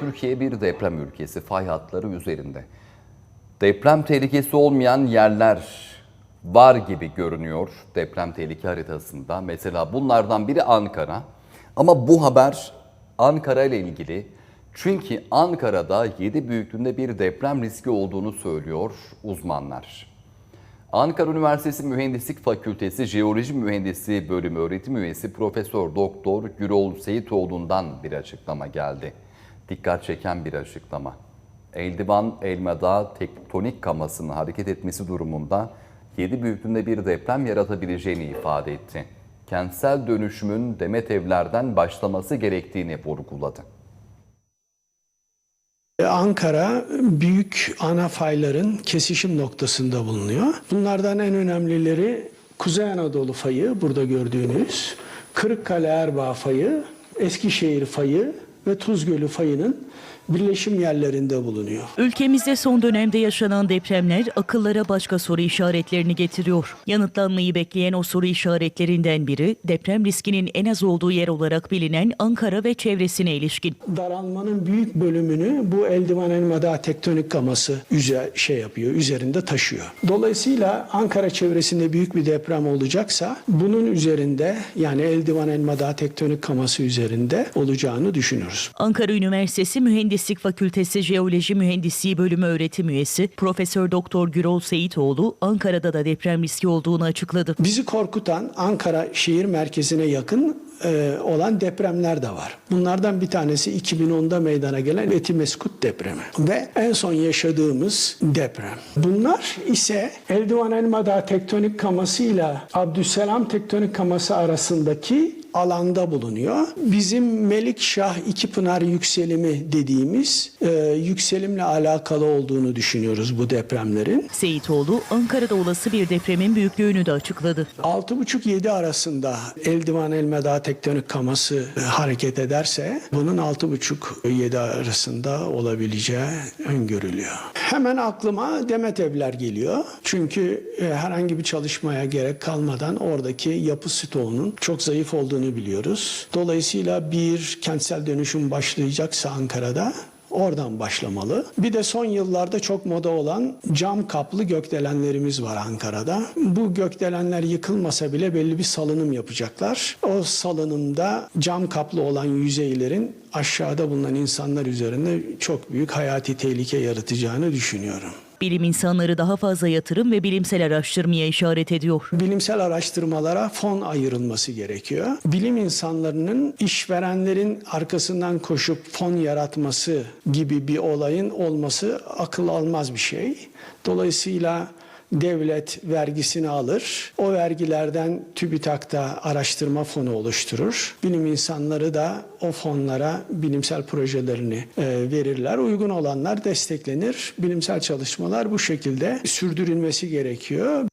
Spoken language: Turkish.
Türkiye bir deprem ülkesi fay hatları üzerinde. Deprem tehlikesi olmayan yerler var gibi görünüyor deprem tehlike haritasında. Mesela bunlardan biri Ankara. Ama bu haber Ankara ile ilgili. Çünkü Ankara'da 7 büyüklüğünde bir deprem riski olduğunu söylüyor uzmanlar. Ankara Üniversitesi Mühendislik Fakültesi Jeoloji Mühendisliği Bölümü öğretim üyesi Profesör Doktor Gürol Seyitoğlu'ndan bir açıklama geldi. Dikkat çeken bir açıklama. Eldivan Elmadağ tektonik kamasının hareket etmesi durumunda 7 büyüklüğünde bir deprem yaratabileceğini ifade etti. Kentsel dönüşümün Demet evlerden başlaması gerektiğini vurguladı. Ankara büyük ana fayların kesişim noktasında bulunuyor. Bunlardan en önemlileri Kuzey Anadolu fayı burada gördüğünüz, Kırıkkale Erbaa fayı, Eskişehir fayı ve Tuz Gölü fayının birleşim yerlerinde bulunuyor. Ülkemizde son dönemde yaşanan depremler akıllara başka soru işaretlerini getiriyor. Yanıtlanmayı bekleyen o soru işaretlerinden biri deprem riskinin en az olduğu yer olarak bilinen Ankara ve çevresine ilişkin. Daralmanın büyük bölümünü bu eldivan elmada tektonik kaması üze, şey yapıyor, üzerinde taşıyor. Dolayısıyla Ankara çevresinde büyük bir deprem olacaksa bunun üzerinde yani eldivan elmada tektonik kaması üzerinde olacağını düşünürüz. Ankara Üniversitesi Mühendislik Fakültesi Jeoloji Mühendisliği Bölümü öğretim üyesi Profesör Doktor Gürol Seyitoğlu Ankara'da da deprem riski olduğunu açıkladı. Bizi korkutan Ankara şehir merkezine yakın e, olan depremler de var. Bunlardan bir tanesi 2010'da meydana gelen Etimeskut depremi ve en son yaşadığımız deprem. Bunlar ise Eldivan Elmadağ tektonik kaması ile Abdüsselam tektonik kaması arasındaki alanda bulunuyor. Bizim Melikşah İkipınar yükselimi dediğimiz e, yükselimle alakalı olduğunu düşünüyoruz bu depremlerin. Seyitoğlu Ankara'da olası bir depremin büyüklüğünü de açıkladı. 6,5-7 arasında eldivan elmeda tektonik kaması e, hareket ederse bunun 6,5-7 arasında olabileceği öngörülüyor. Hemen aklıma Demet Evler geliyor. Çünkü e, herhangi bir çalışmaya gerek kalmadan oradaki yapı stoğunun çok zayıf olduğunu biliyoruz. Dolayısıyla bir kentsel dönüşüm başlayacaksa Ankara'da Oradan başlamalı. Bir de son yıllarda çok moda olan cam kaplı gökdelenlerimiz var Ankara'da. Bu gökdelenler yıkılmasa bile belli bir salınım yapacaklar. O salınımda cam kaplı olan yüzeylerin aşağıda bulunan insanlar üzerinde çok büyük hayati tehlike yaratacağını düşünüyorum. Bilim insanları daha fazla yatırım ve bilimsel araştırmaya işaret ediyor. Bilimsel araştırmalara fon ayrılması gerekiyor. Bilim insanlarının işverenlerin arkasından koşup fon yaratması gibi bir olayın olması akıl almaz bir şey. Dolayısıyla devlet vergisini alır. O vergilerden TÜBİTAK'ta araştırma fonu oluşturur. Bilim insanları da o fonlara bilimsel projelerini e, verirler. Uygun olanlar desteklenir. Bilimsel çalışmalar bu şekilde sürdürülmesi gerekiyor.